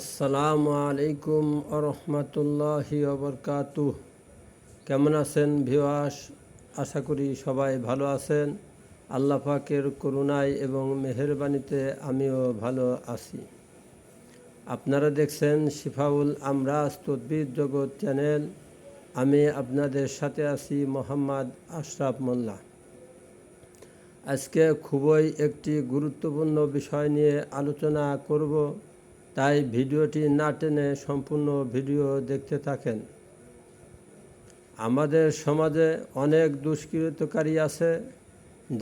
আসসালামু আলাইকুম আরহামতুল্লাহি ওবরকাতু কেমন আছেন ভিওয়াস আশা করি সবাই ভালো আছেন। আল্লাহ পাকের করুণায় এবং মেহরবানিতে আমিও ভালো আছি। আপনারা দেখছেন শিফাউল আমরাজ তদ্বির জগৎ চ্যানেল। আমি আপনাদের সাথে আছি মোহাম্মদ আশরাফ মোল্লা। আজকে খুবই একটি গুরুত্বপূর্ণ বিষয় নিয়ে আলোচনা করব। তাই ভিডিওটি না টেনে সম্পূর্ণ ভিডিও দেখতে থাকেন। আমাদের সমাজে অনেক দুষ্কৃতকারী আছে,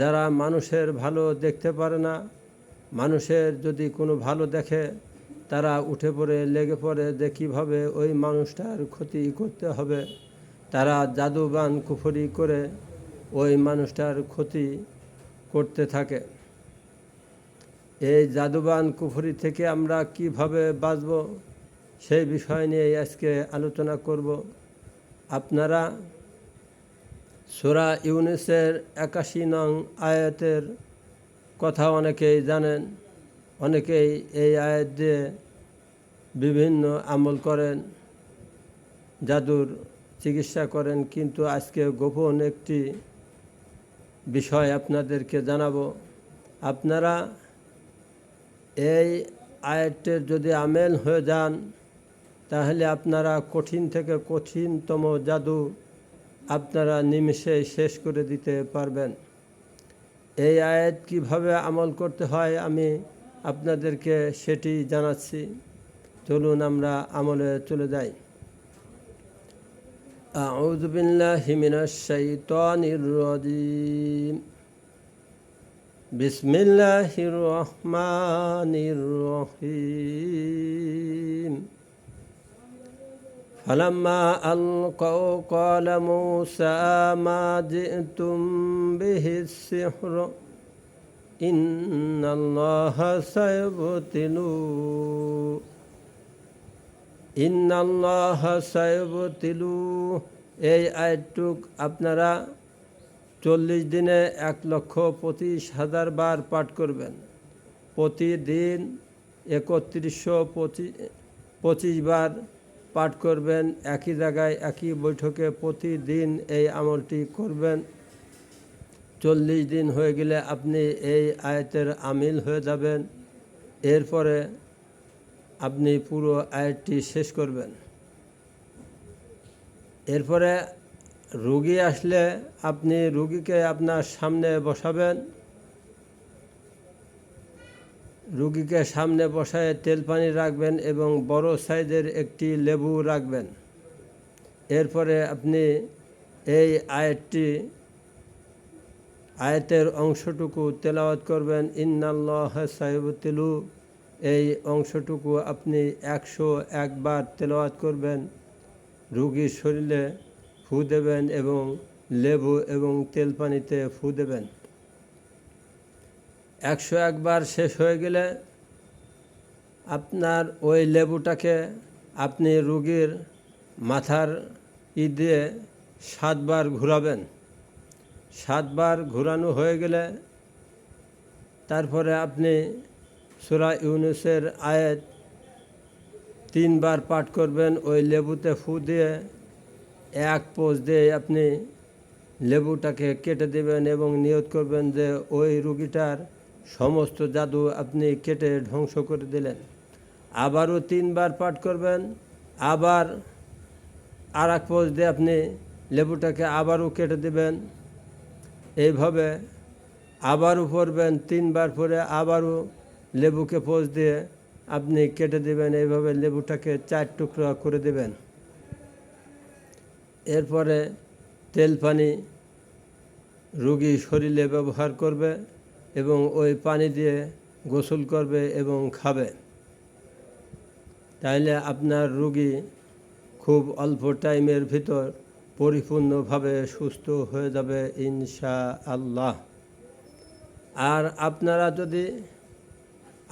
যারা মানুষের ভালো দেখতে পারে না। মানুষের যদি কোনো ভালো দেখে, তারা উঠে পড়ে, লেগে পড়ে যে কীভাবে ওই মানুষটার ক্ষতি করতে হবে। তারা জাদুবান কুফরি করে ওই মানুষটার ক্ষতি করতে থাকে। এই জাদুবান কুফরি থেকে আমরা কীভাবে বাঁচব সেই বিষয় নিয়ে আজকে আলোচনা করব। আপনারা সোরা ইউনিসের একাশি নং আয়াতের কথা অনেকেই জানেন, অনেকেই এই আয়াত দিয়ে বিভিন্ন আমল করেন, জাদুর চিকিৎসা করেন, কিন্তু আজকে গোপন একটি বিষয় আপনাদেরকে জানাব। আপনারা এই আয়াতের যদি আমেল হয়ে যান তাহলে আপনারা কঠিন থেকে কঠিনতম জাদু আপনারা নিমিষে শেষ করে দিতে পারবেন এই আয়াত কিভাবে আমল করতে হয় আমি আপনাদেরকে সেটি জানাচ্ছি চলুন আমরা আমলে চলে যাই أعوذ بالله من الشيطان الرجيم بسم الله الرحمن الرحيم فلما ألقوا قال موسى ما جئتم به السحر إن الله سيبطلوا إن الله سيبطلوا এই আয়টুক আপনারা চল্লিশ দিনে এক লক্ষ পঁচিশ হাজার বার পাঠ করবেন। প্রতিদিন একত্রিশশো পঁচিশ বার পাঠ করবেন। একই জায়গায় একই বৈঠকে প্রতিদিন এই আমলটি করবেন। চল্লিশ দিন হয়ে গেলে আপনি এই আয়তের আমিল হয়ে যাবেন। এরপরে আপনি পুরো আয়টি শেষ করবেন। এরপরে রুগী আসলে আপনি রুগীকে আপনার সামনে বসাবেন। রুগীকে সামনে বসায় তেল পানি রাখবেন এবং বড় সাইজের একটি লেবু রাখবেন। এরপরে আপনি এই আয়াতটি, আয়াতের অংশটুকু তেলাওয়াত করবেন। ইন্নাল্লাহ সাহেবতিলু এই অংশটুকু আপনি একশো একবার তেলাওয়াত করবেন। রুগীর শরীরে ফু দেবেন এবং লেবু এবং তেল পানিতে ফু দেবেন। একশো একবার শেষ হয়ে গেলে আপনার ওই লেবুটাকে আপনি রুগীর মাথার ই দিয়ে সাতবার ঘুরাবেন। সাতবার ঘুরানো হয়ে গেলে তারপরে আপনি সুরা ইউনুসের আয়াত তিনবার পাঠ করবেন, ওই লেবুতে ফু দিয়ে এক পোজ দিয়ে আপনি লেবুটাকে কেটে দেবেন এবং নিয়ত করবেন যে ওই রুগীটার সমস্ত জাদু আপনি কেটে ধ্বংস করে দিলেন। আবারও তিনবার পাঠ করবেন, আবার আর এক পোজ দিয়ে আপনি লেবুটাকে আবারও কেটে দেবেন। এইভাবে আবারও পড়বেন, তিনবার পরে আবারও লেবুকে পোজ দিয়ে আপনি কেটে দেবেন। এইভাবে লেবুটাকে চার টুকরা করে দেবেন। এরপরে তেল পানি রুগী শরীরে ব্যবহার করবে এবং ওই পানি দিয়ে গোসল করবে এবং খাবে। তাইলে আপনার রুগী খুব অল্প টাইমের ভিতর পরিপূর্ণভাবে সুস্থ হয়ে যাবে ইনশা আল্লাহ আর আপনারা যদি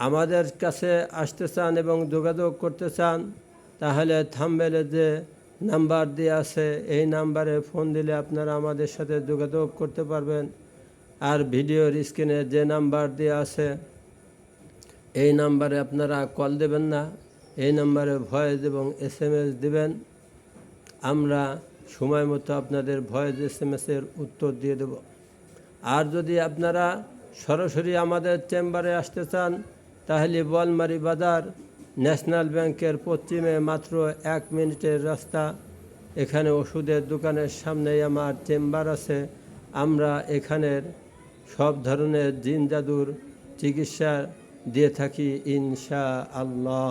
আমাদের কাছে আসতে চান এবং যোগাযোগ করতে চান, তাহলে থামবেলে যে নাম্বার দিয়ে আছে, এই নাম্বারে ফোন দিলে আপনারা আমাদের সাথে যোগাযোগ করতে পারবেন। আর ভিডিওর স্ক্রিনে যে নাম্বার দেওয়া আছে, এই নাম্বারে আপনারা কল দেবেন না। এই নাম্বারে ভয়েস এবং এস এম এস দেবেন। আমরা সময় মতো আপনাদের ভয়েস এস এম এসের উত্তর দিয়ে দেব। আর যদি আপনারা সরাসরি আমাদের চেম্বারে আসতে চান, তাহলে বলমারি বাজার ন্যাশনাল ব্যাংকের পশ্চিমে মাত্র এক মিনিটের রাস্তা। এখানে ওষুধের দোকানের সামনেই আমার চেম্বার আছে। আমরা এখানের সব ধরনের জিন জাদুর চিকিৎসা দিয়ে থাকি ইনশা আল্লাহ